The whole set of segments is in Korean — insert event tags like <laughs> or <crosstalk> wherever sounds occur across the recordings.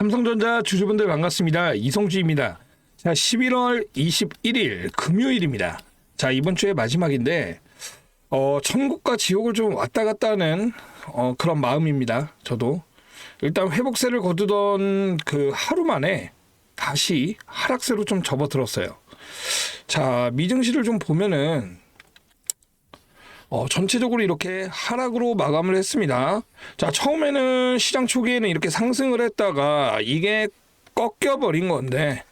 삼성전자 주주분들 반갑습니다. 이성주입니다. 자, 11월 21일 금요일입니다. 자, 이번 주의 마지막인데 어, 천국과 지옥을 좀 왔다 갔다 하는 어, 그런 마음입니다. 저도 일단 회복세를 거두던 그 하루 만에 다시 하락세로 좀 접어들었어요. 자, 미증시를 좀 보면은 어, 전체적으로 이렇게 하락으로 마감을 했습니다. 자, 처음에는 시장 초기에는 이렇게 상승을 했다가 이게 꺾여버린 건데,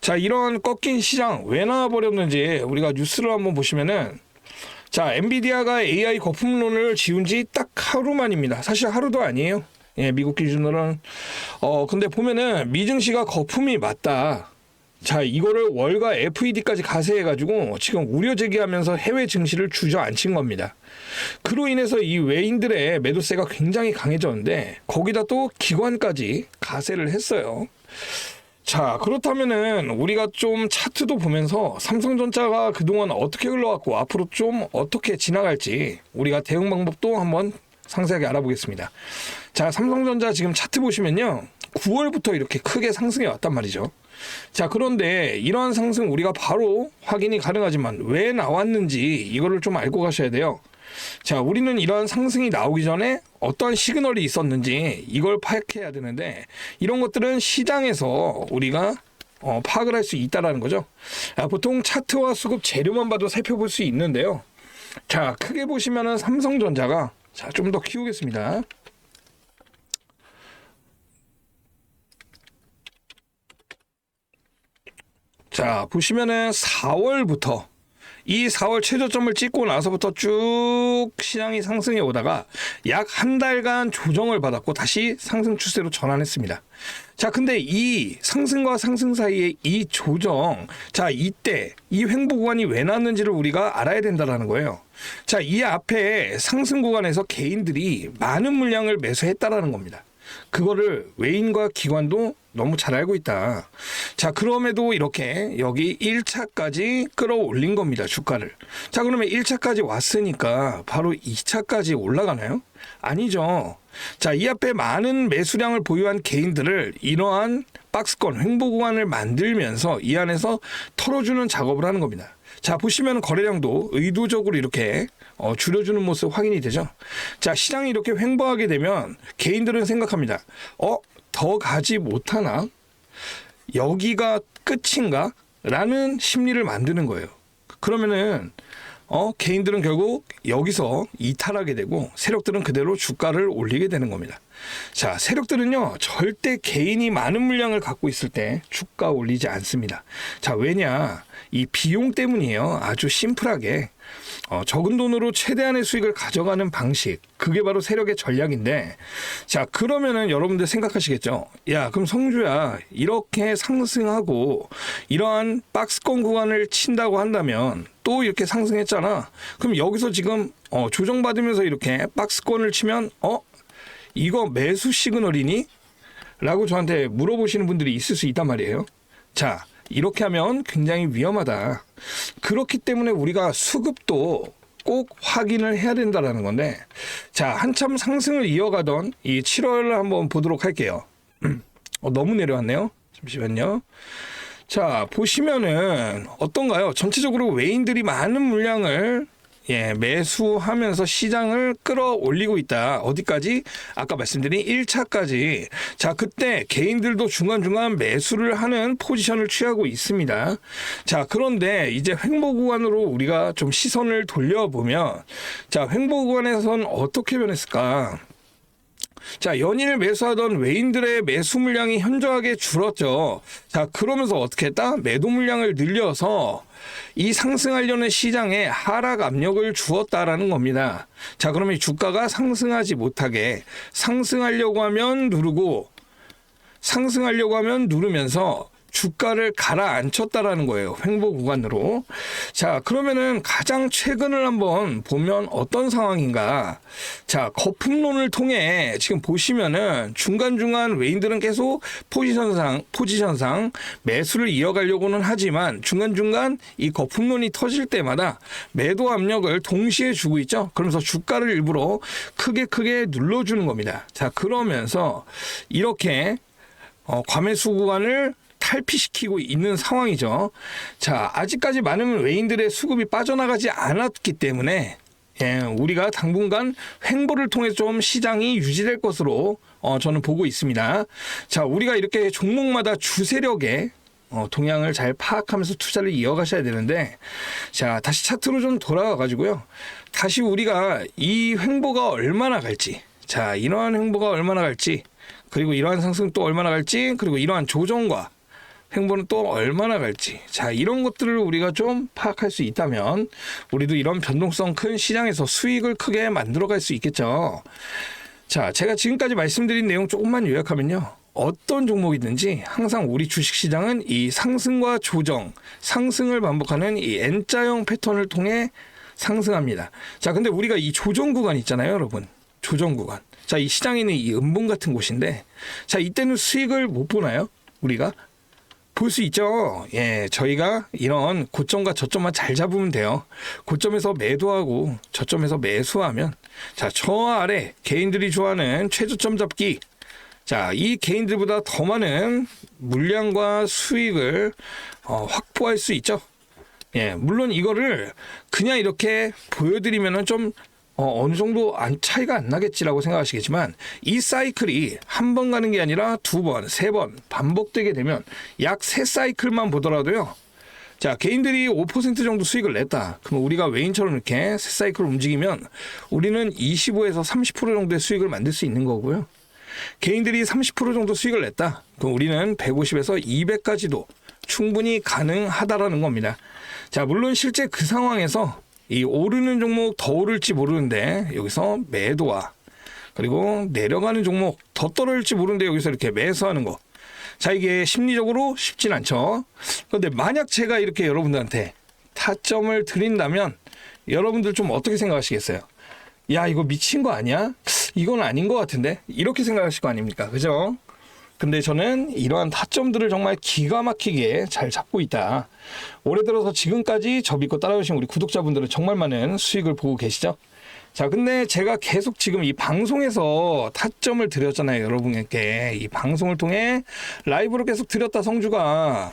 자, 이런 꺾인 시장 왜 나와버렸는지 우리가 뉴스를 한번 보시면은, 자, 엔비디아가 AI 거품론을 지운 지 딱 하루 만입니다. 사실 하루도 아니에요. 예, 미국 기준으로는. 어, 근데 보면은 미증시가 거품이 맞다. 자, 이거를 월가 FED까지 가세해가지고 지금 우려 제기하면서 해외 증시를 주저앉힌 겁니다. 그로 인해서 이 외인들의 매도세가 굉장히 강해졌는데 거기다 또 기관까지 가세를 했어요. 자, 그렇다면은 우리가 좀 차트도 보면서 삼성전자가 그동안 어떻게 흘러왔고 앞으로 좀 어떻게 지나갈지 우리가 대응 방법도 한번 상세하게 알아보겠습니다. 자, 삼성전자 지금 차트 보시면요. 9월부터 이렇게 크게 상승해 왔단 말이죠. 자, 그런데 이러한 상승 우리가 바로 확인이 가능하지만 왜 나왔는지 이거를 좀 알고 가셔야 돼요. 자, 우리는 이러한 상승이 나오기 전에 어떤 시그널이 있었는지 이걸 파악해야 되는데 이런 것들은 시장에서 우리가 어, 파악을 할 수 있다라는 거죠. 아, 보통 차트와 수급 재료만 봐도 살펴볼 수 있는데요. 자, 크게 보시면은 삼성전자가 자, 좀 더 키우겠습니다. 자, 보시면은 4월부터 이 4월 최저점을 찍고 나서부터 쭉 시장이 상승해 오다가 약 한 달간 조정을 받았고 다시 상승 추세로 전환했습니다. 자, 근데 이 상승과 상승 사이에 이 조정, 자, 이때 이 횡보 구간이 왜 났는지를 우리가 알아야 된다라는 거예요. 자, 이 앞에 상승 구간에서 개인들이 많은 물량을 매수했다라는 겁니다. 그거를 외인과 기관도 너무 잘 알고 있다. 자, 그럼에도 이렇게 여기 1차까지 끌어올린 겁니다. 주가를. 자, 그러면 1차까지 왔으니까 바로 2차까지 올라가나요? 아니죠. 자, 이 앞에 많은 매수량을 보유한 개인들을 이러한 박스권 횡보 구간을 만들면서 이 안에서 털어주는 작업을 하는 겁니다. 자, 보시면 거래량도 의도적으로 이렇게 어, 줄여주는 모습 확인이 되죠. 자, 시장이 이렇게 횡보하게 되면 개인들은 생각합니다. 어, 더 가지 못하나? 여기가 끝인가? 라는 심리를 만드는 거예요. 그러면은 어, 개인들은 결국 여기서 이탈하게 되고 세력들은 그대로 주가를 올리게 되는 겁니다. 자, 세력들은요, 절대 개인이 많은 물량을 갖고 있을 때 주가 올리지 않습니다. 자, 왜냐? 이 비용 때문이에요. 아주 심플하게. 어, 적은 돈으로 최대한의 수익을 가져가는 방식. 그게 바로 세력의 전략인데. 자, 그러면은 여러분들 생각하시겠죠. 야, 그럼 성주야, 이렇게 상승하고 이러한 박스권 구간을 친다고 한다면 또 이렇게 상승했잖아. 그럼 여기서 지금 어, 조정받으면서 이렇게 박스권을 치면 어? 이거 매수 시그널이니? 라고 저한테 물어보시는 분들이 있을 수 있단 말이에요. 자, 이렇게 하면 굉장히 위험하다. 그렇기 때문에 우리가 수급도 꼭 확인을 해야 된다라는 건데, 자, 한참 상승을 이어가던 이 7월을 한번 보도록 할게요. <clears throat> 어, 너무 내려왔네요. 잠시만요. 자, 보시면은 어떤가요? 전체적으로 외인들이 많은 물량을 예, 매수하면서 시장을 끌어올리고 있다. 어디까지? 아까 말씀드린 1차까지. 자, 그때 개인들도 중간중간 매수를 하는 포지션을 취하고 있습니다. 자, 그런데 이제 횡보 구간으로 우리가 좀 시선을 돌려보면 자, 횡보 구간에선 어떻게 변했을까? 자, 연일 매수하던 외인들의 매수 물량이 현저하게 줄었죠. 자, 그러면서 어떻게 했다? 매도 물량을 늘려서 이 상승하려는 시장에 하락 압력을 주었다라는 겁니다. 자, 그러면 주가가 상승하지 못하게 상승하려고 하면 누르고 상승하려고 하면 누르면서 주가를 가라앉혔다라는 거예요. 횡보 구간으로. 자, 그러면은 가장 최근을 한번 보면 어떤 상황인가? 자, 거품론을 통해 지금 보시면은 중간중간 외인들은 계속 포지션상, 포지션상 매수를 이어가려고는 하지만 중간중간 이 거품론이 터질 때마다 매도 압력을 동시에 주고 있죠. 그러면서 주가를 일부러 크게 크게 눌러주는 겁니다. 자, 그러면서 이렇게 어, 과매수 구간을 탈피시키고 있는 상황이죠. 자, 아직까지 많은 외인들의 수급이 빠져나가지 않았기 때문에 예, 우리가 당분간 횡보를 통해 좀 시장이 유지될 것으로 어, 저는 보고 있습니다. 자, 우리가 이렇게 종목마다 주세력의 어, 동향을 잘 파악하면서 투자를 이어가셔야 되는데, 자, 다시 차트로 좀 돌아가 가지고요. 다시 우리가 이 횡보가 얼마나 갈지, 자, 이러한 횡보가 얼마나 갈지, 그리고 이러한 상승 또 얼마나 갈지, 그리고 이러한 조정과 횡보는 또 얼마나 갈지. 자, 이런 것들을 우리가 좀 파악할 수 있다면 우리도 이런 변동성 큰 시장에서 수익을 크게 만들어 갈 수 있겠죠. 자, 제가 지금까지 말씀드린 내용 조금만 요약하면요. 어떤 종목이든지 항상 우리 주식 시장은 이 상승과 조정, 상승을 반복하는 이 N자형 패턴을 통해 상승합니다. 자, 근데 우리가 이 조정 구간 있잖아요, 여러분. 조정 구간. 자, 이 시장에 있는 이 음봉 같은 곳인데, 자, 이때는 수익을 못 보나요? 우리가? 볼 수 있죠. 예, 저희가 이런 고점과 저점만 잘 잡으면 돼요. 고점에서 매도하고 저점에서 매수하면 자, 저 아래 개인들이 좋아하는 최저점 잡기. 자, 이 개인들보다 더 많은 물량과 수익을 어, 확보할 수 있죠. 예, 물론 이거를 그냥 이렇게 보여드리면은 좀 어, 어느 정도 안 차이가 안 나겠지라고 생각하시겠지만 이 사이클이 한 번 가는 게 아니라 두 번, 세 번 반복되게 되면 약 세 사이클만 보더라도요. 자, 개인들이 5% 정도 수익을 냈다. 그럼 우리가 외인처럼 이렇게 세 사이클 움직이면 우리는 25에서 30% 정도의 수익을 만들 수 있는 거고요. 개인들이 30% 정도 수익을 냈다. 그럼 우리는 150에서 200까지도 충분히 가능하다라는 겁니다. 자, 물론 실제 그 상황에서 이 오르는 종목 더 오를지 모르는데 여기서 매도와 그리고 내려가는 종목 더 떨어질지 모르는데 여기서 이렇게 매수하는 거. 자, 이게 심리적으로 쉽진 않죠. 그런데 만약 제가 이렇게 여러분들한테 타점을 드린다면 여러분들 좀 어떻게 생각하시겠어요? 야, 이거 미친 거 아니야? 이건 아닌 것 같은데? 이렇게 생각하실 거 아닙니까? 그죠? 근데 저는 이러한 타점들을 정말 기가 막히게 잘 잡고 있다. 올해 들어서 지금까지 저 믿고 따라오신 우리 구독자분들은 정말 많은 수익을 보고 계시죠? 자, 근데 제가 계속 지금 이 방송에서 타점을 드렸잖아요, 여러분에게. 이 방송을 통해 라이브로 계속 드렸다, 성주가.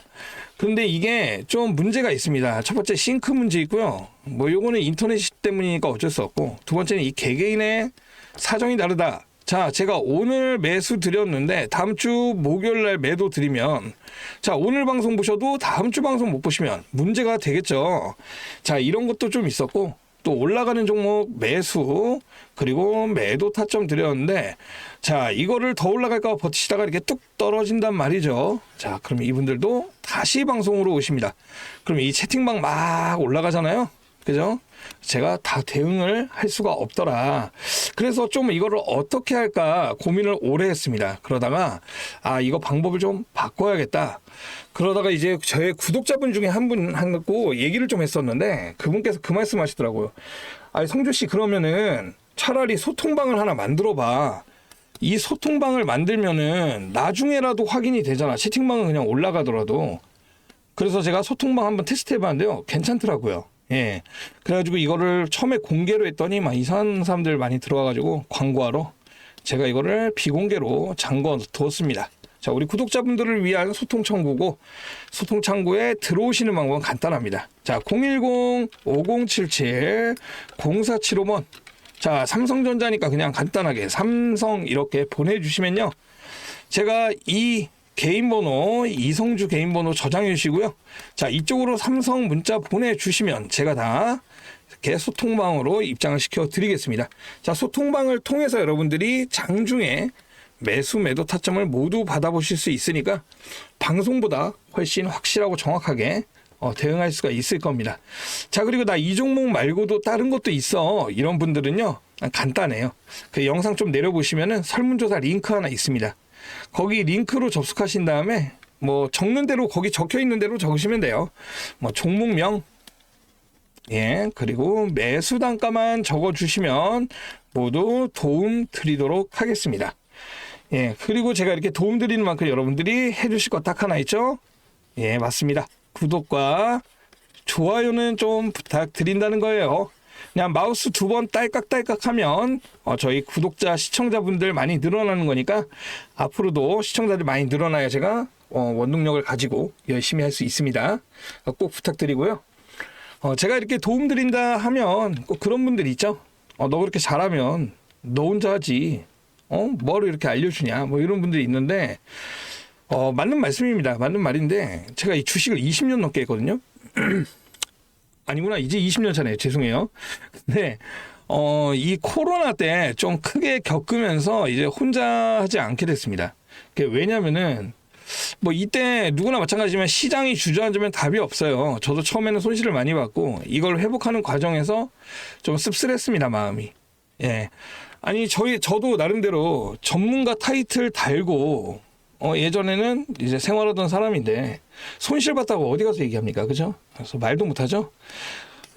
근데 이게 좀 문제가 있습니다. 첫 번째, 싱크 문제 있고요. 뭐, 요거는 인터넷 때문이니까 어쩔 수 없고. 두 번째는 이 개개인의 사정이 다르다. 자, 제가 오늘 매수 드렸는데 다음 주 목요일 날 매도 드리면 자, 오늘 방송 보셔도 다음 주 방송 못 보시면 문제가 되겠죠. 자, 이런 것도 좀 있었고 또 올라가는 종목 매수 그리고 매도 타점 드렸는데 자, 이거를 더 올라갈까 버티시다가 이렇게 뚝 떨어진단 말이죠. 자, 그럼 이분들도 다시 방송으로 오십니다. 그럼 이 채팅방 막 올라가잖아요. 그죠? 제가 다 대응을 할 수가 없더라. 그래서 좀 이거를 어떻게 할까 고민을 오래 했습니다. 그러다가 아 이거 방법을 좀 바꿔야겠다. 그러다가 이제 저의 구독자분 중에 한분 하고 얘기를 좀 했었는데 그분께서 그 말씀하시더라고요. 아니 성주 씨 그러면은 차라리 소통방을 하나 만들어봐. 이 소통방을 만들면은 나중에라도 확인이 되잖아. 채팅방은 그냥 올라가더라도. 그래서 제가 소통방 한번 테스트 해봤는데요. 괜찮더라고요. 예. 그래가지고 이거를 처음에 공개로 했더니 막 이상한 사람들 많이 들어와가지고 광고하러 제가 이거를 비공개로 잠궈 두었습니다. 자, 우리 구독자분들을 위한 소통 창구고 소통 창구에 들어오시는 방법은 간단합니다. 자, 010-5077-0475번. 자, 삼성전자니까 그냥 간단하게 삼성 이렇게 보내주시면요. 제가 이 개인 번호 이성주 개인 번호 저장해 주시고요. 자 이쪽으로 삼성 문자 보내주시면 제가 다 이렇게 소통방으로 입장을 시켜 드리겠습니다. 자 소통방을 통해서 여러분들이 장중에 매수 매도 타점을 모두 받아보실 수 있으니까 방송보다 훨씬 확실하고 정확하게 어, 대응할 수가 있을 겁니다. 자 그리고 나 이 종목 말고도 다른 것도 있어 이런 분들은요 간단해요. 그 영상 좀 내려보시면은 설문조사 링크 하나 있습니다. 거기 링크로 접속하신 다음에 뭐 적는 대로 거기 적혀 있는 대로 적으시면 돼요. 뭐 종목명 예, 그리고 매수 단가만 적어 주시면 모두 도움 드리도록 하겠습니다. 예, 그리고 제가 이렇게 도움 드리는 만큼 여러분들이 해 주실 거딱 하나 있죠? 예, 맞습니다. 구독과 좋아요는 좀 부탁드린다는 거예요. 그냥 마우스 두 번 딸깍딸깍 하면 어, 저희 구독자 시청자분들 많이 늘어나는 거니까 앞으로도 시청자들 많이 늘어나야 제가 어, 원동력을 가지고 열심히 할 수 있습니다. 어, 꼭 부탁드리고요. 어, 제가 이렇게 도움 드린다 하면 꼭 그런 분들 있죠. 어, 너 그렇게 잘하면 너 혼자 하지. 어, 뭐를 이렇게 알려주냐. 뭐 이런 분들이 있는데 어, 맞는 말씀입니다. 맞는 말인데 제가 이 주식을 20년 넘게 했거든요. <clears throat> 아니구나. 이제 20년 차네요. 죄송해요. 근데 어, 이 코로나 때 좀 크게 겪으면서 이제 혼자 하지 않게 됐습니다. 왜냐면은 뭐 이때 누구나 마찬가지지만 시장이 주저앉으면 답이 없어요. 저도 처음에는 손실을 많이 받고 이걸 회복하는 과정에서 좀 씁쓸했습니다. 마음이. 예. 아니 저희 저도 나름대로 전문가 타이틀 달고 어 예전에는 이제 생활하던 사람인데 손실 봤다고 어디 가서 얘기합니까? 그죠? 그래서 말도 못 하죠.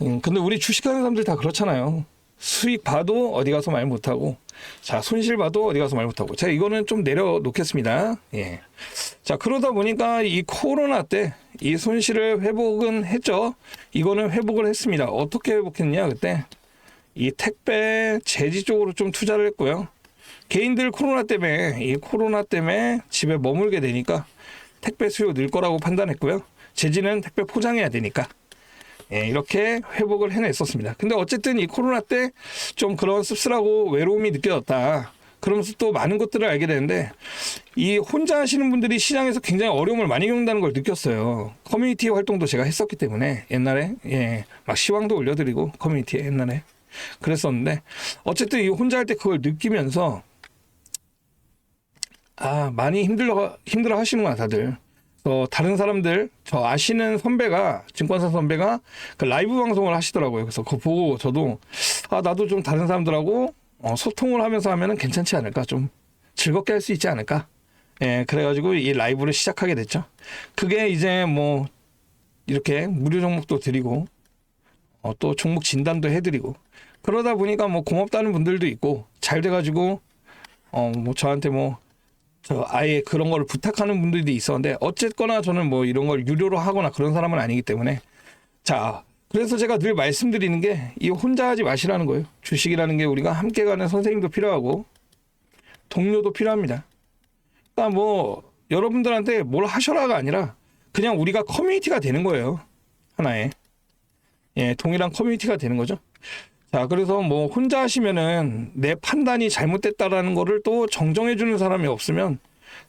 음, 근데 우리 주식하는 사람들 다 그렇잖아요. 수익 봐도 어디 가서 말 못하고, 자, 손실 봐도 어디 가서 말 못하고. 제가 이거는 좀 내려놓겠습니다. 예. 자, 그러다 보니까 이 코로나 때 이 손실을 회복은 했죠. 이거는 회복을 했습니다. 어떻게 회복했냐, 그때? 이 택배 제지 쪽으로 좀 투자를 했고요. 개인들 코로나 때문에, 이 코로나 때문에 집에 머물게 되니까 택배 수요 늘 거라고 판단했고요. 제지는 택배 포장해야 되니까. 예, 이렇게 회복을 해냈었습니다. 근데 어쨌든 이 코로나 때 좀 그런 씁쓸하고 외로움이 느껴졌다. 그러면서 또 많은 것들을 알게 되는데 이 혼자 하시는 분들이 시장에서 굉장히 어려움을 많이 겪는다는 걸 느꼈어요. 커뮤니티 활동도 제가 했었기 때문에 옛날에 예, 막 시황도 올려드리고 커뮤니티에 옛날에 그랬었는데 어쨌든 이 혼자 할 때 그걸 느끼면서 아 많이 힘들어 힘들어 하시는구나 다들. 어, 다른 사람들 저 아시는 선배가 증권사 선배가 그 라이브 방송을 하시더라고요. 그래서 그거 보고 저도 아 나도 좀 다른 사람들하고 어, 소통을 하면서 하면은 괜찮지 않을까 좀 즐겁게 할 수 있지 않을까. 예, 그래가지고 이 라이브를 시작하게 됐죠. 그게 이제 뭐 이렇게 무료 종목도 드리고 어, 또 종목 진단도 해드리고 그러다 보니까 뭐 고맙다는 분들도 있고 잘 돼가지고 어 뭐 저한테 뭐 저 아예 그런 걸 부탁하는 분들도 있었는데 어쨌거나 저는 뭐 이런 걸 유료로 하거나 그런 사람은 아니기 때문에 자 그래서 제가 늘 말씀드리는 게 이 혼자 하지 마시라는 거예요. 주식이라는 게 우리가 함께 가는 선생님도 필요하고 동료도 필요합니다. 그러니까 뭐 여러분들한테 뭘 하셔라가 아니라 그냥 우리가 커뮤니티가 되는 거예요. 하나의. 예 동일한 커뮤니티가 되는 거죠 자, 그래서 뭐 혼자 하시면은 내 판단이 잘못됐다라는 거를 또 정정해 주는 사람이 없으면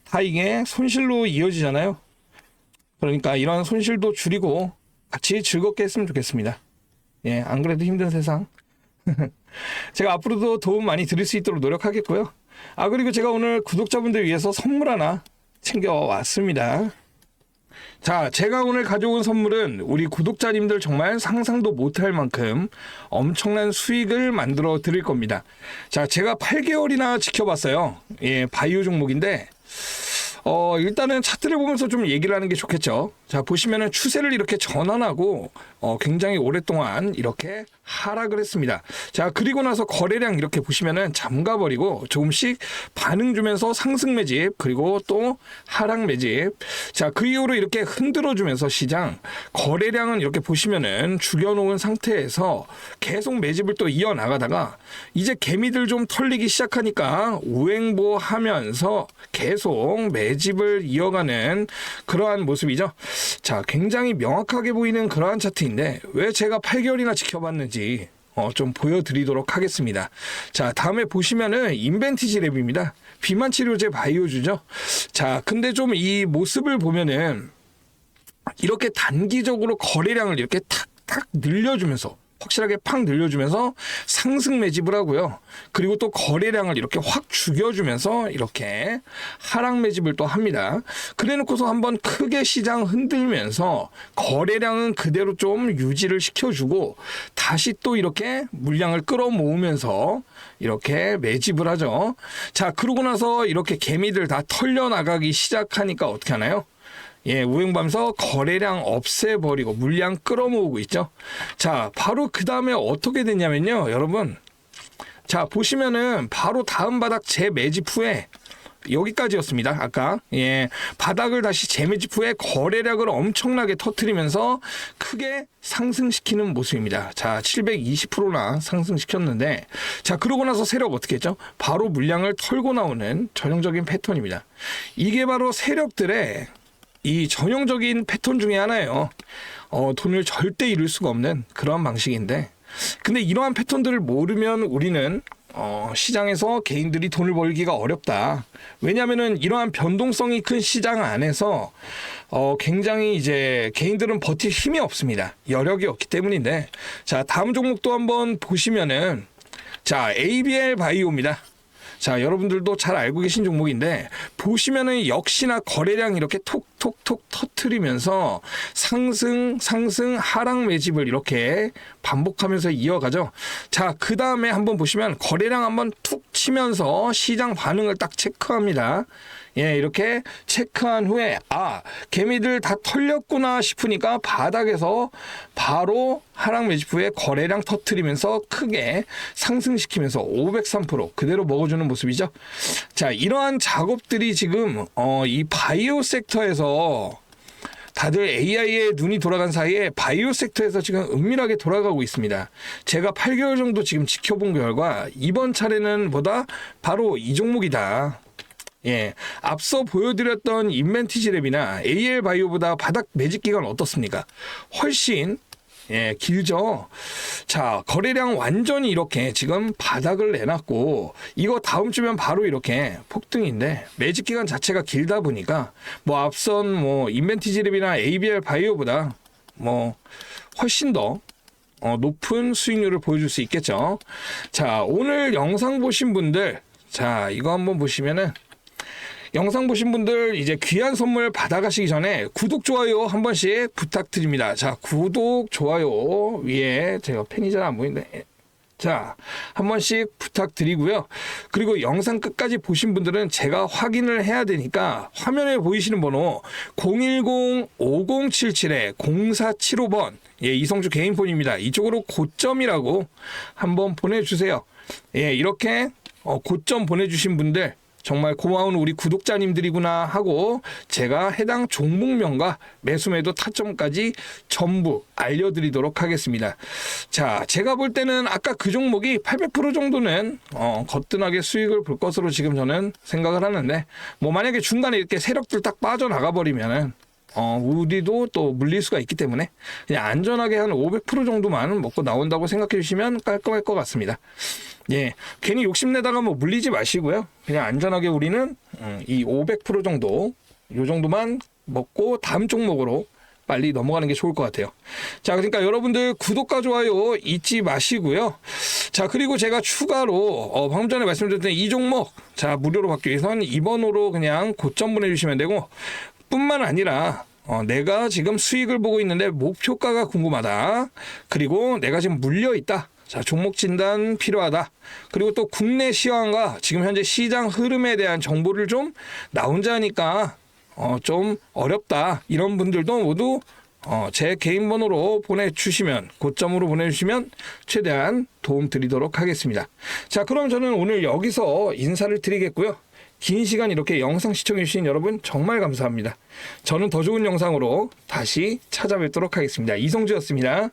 다 이게 손실로 이어지잖아요. 그러니까 이런 손실도 줄이고 같이 즐겁게 했으면 좋겠습니다. 예, 안 그래도 힘든 세상. <laughs> 제가 앞으로도 도움 많이 드릴 수 있도록 노력하겠고요. 아, 그리고 제가 오늘 구독자분들 위해서 선물 하나 챙겨왔습니다. 자, 제가 오늘 가져온 선물은 우리 구독자님들 정말 상상도 못할 만큼 엄청난 수익을 만들어 드릴 겁니다. 자, 제가 8개월이나 지켜봤어요. 예, 바이오 종목인데, 어, 일단은 차트를 보면서 좀 얘기를 하는 게 좋겠죠. 자, 보시면은 추세를 이렇게 전환하고, 어, 굉장히 오랫동안 이렇게 하락을 했습니다. 자, 그리고 나서 거래량 이렇게 보시면은 잠가버리고 조금씩 반응 주면서 상승 매집, 그리고 또 하락 매집. 자, 그 이후로 이렇게 흔들어 주면서 시장, 거래량은 이렇게 보시면은 죽여놓은 상태에서 계속 매집을 또 이어 나가다가 이제 개미들 좀 털리기 시작하니까 우행보 하면서 계속 매집을 이어가는 그러한 모습이죠. 자, 굉장히 명확하게 보이는 그러한 차트인데 왜 제가 8개월이나 지켜봤는지 어, 좀 보여드리도록 하겠습니다. 자, 다음에 보시면은 인벤티지 랩입니다. 비만 치료제 바이오주죠. 자, 근데 좀 이 모습을 보면은 이렇게 단기적으로 거래량을 이렇게 탁탁 늘려주면서 확실하게 팍 늘려주면서 상승 매집을 하고요. 그리고 또 거래량을 이렇게 확 죽여주면서 이렇게 하락 매집을 또 합니다. 그래 놓고서 한번 크게 시장 흔들면서 거래량은 그대로 좀 유지를 시켜주고 다시 또 이렇게 물량을 끌어모으면서 이렇게 매집을 하죠. 자, 그러고 나서 이렇게 개미들 다 털려나가기 시작하니까 어떻게 하나요? 예, 우행밤서 거래량 없애버리고 물량 끌어모으고 있죠. 자, 바로 그 다음에 어떻게 됐냐면요, 여러분. 자, 보시면은 바로 다음 바닥 재매집 후에 여기까지였습니다. 아까 예 바닥을 다시 재매집 후에 거래량을 엄청나게 터트리면서 크게 상승시키는 모습입니다. 자 720%나 상승시켰는데 자 그러고 나서 세력 어떻게 했죠? 바로 물량을 털고 나오는 전형적인 패턴입니다. 이게 바로 세력들의 이 전형적인 패턴 중에 하나예요. 어, 돈을 절대 잃을 수가 없는 그러한 방식인데, 근데 이러한 패턴들을 모르면 우리는 어, 시장에서 개인들이 돈을 벌기가 어렵다. 왜냐하면은 이러한 변동성이 큰 시장 안에서 어, 굉장히 이제 개인들은 버틸 힘이 없습니다. 여력이 없기 때문인데, 자 다음 종목도 한번 보시면은 자 ABL 바이오입니다. 자, 여러분들도 잘 알고 계신 종목인데 보시면은 역시나 거래량 이렇게 톡 톡톡 터트리면서 상승 상승 하락 매집을 이렇게 반복하면서 이어가죠. 자, 그 다음에 한번 보시면 거래량 한번 툭 치면서 시장 반응을 딱 체크합니다. 예, 이렇게 체크한 후에 아, 개미들 다 털렸구나 싶으니까 바닥에서 바로 하락 매집 후에 거래량 터트리면서 크게 상승시키면서 503% 그대로 먹어주는 모습이죠. 자, 이러한 작업들이 지금 어, 이 바이오 섹터에서 다들 AI에 눈이 돌아간 사이에 바이오 섹터에서 지금 은밀하게 돌아가고 있습니다. 제가 8개월 정도 지금 지켜본 결과 이번 차례는 보다 바로 이 종목이다. 예, 앞서 보여드렸던 인벤티지랩이나 AL 바이오보다 바닥 매직 기간 어떻습니까? 훨씬 예, 길죠. 자, 거래량 완전히 이렇게 지금 바닥을 내놨고, 이거 다음 주면 바로 이렇게 폭등인데, 매직 기간 자체가 길다 보니까, 뭐 앞선 뭐 인벤티지랩이나 ABL 바이오보다 뭐 훨씬 더 어, 높은 수익률을 보여줄 수 있겠죠. 자, 오늘 영상 보신 분들, 자, 이거 한번 보시면은, 영상 보신 분들 이제 귀한 선물 받아가시기 전에 구독 좋아요 한 번씩 부탁드립니다. 자 구독 좋아요 위에 제가 안 보이는데 자 한 번씩 부탁드리고요. 그리고 영상 끝까지 보신 분들은 제가 확인을 해야 되니까 화면에 보이시는 번호 010-5077-0475번 예 이성주 개인폰입니다. 이쪽으로 고점이라고 한번 보내주세요. 예 이렇게 어, 고점 보내주신 분들 정말 고마운 우리 구독자님들이구나 하고 제가 해당 종목명과 매수매도 타점까지 전부 알려드리도록 하겠습니다. 자, 제가 볼 때는 아까 그 종목이 800% 정도는 어, 거뜬하게 수익을 볼 것으로 지금 저는 생각을 하는데 뭐 만약에 중간에 이렇게 세력들 딱 빠져나가 버리면은 어, 우리도 또 물릴 수가 있기 때문에 그냥 안전하게 한 500% 정도만 먹고 나온다고 생각해 주시면 깔끔할 것 같습니다. 예, 괜히 욕심내다가 뭐 물리지 마시고요. 그냥 안전하게 우리는 음, 이500% 정도, 요 정도만 먹고 다음 종목으로 빨리 넘어가는 게 좋을 것 같아요. 자, 그러니까 여러분들 구독과 좋아요 잊지 마시고요. 자, 그리고 제가 추가로 어, 방금 전에 말씀드렸던 이 종목 자 무료로 받기 위해서는 2번으로 그냥 고점 보내주시면 되고 뿐만 아니라 어, 내가 지금 수익을 보고 있는데 목표가가 궁금하다. 그리고 내가 지금 물려 있다. 자, 종목 진단 필요하다. 그리고 또 국내 시황과 지금 현재 시장 흐름에 대한 정보를 좀 나 혼자 하니까 어, 좀 어렵다. 이런 분들도 모두 어, 제 개인 번호로 보내주시면, 고점으로 보내주시면 최대한 도움 드리도록 하겠습니다. 자, 그럼 저는 오늘 여기서 인사를 드리겠고요. 긴 시간 이렇게 영상 시청해주신 여러분 정말 감사합니다. 저는 더 좋은 영상으로 다시 찾아뵙도록 하겠습니다. 이성주였습니다.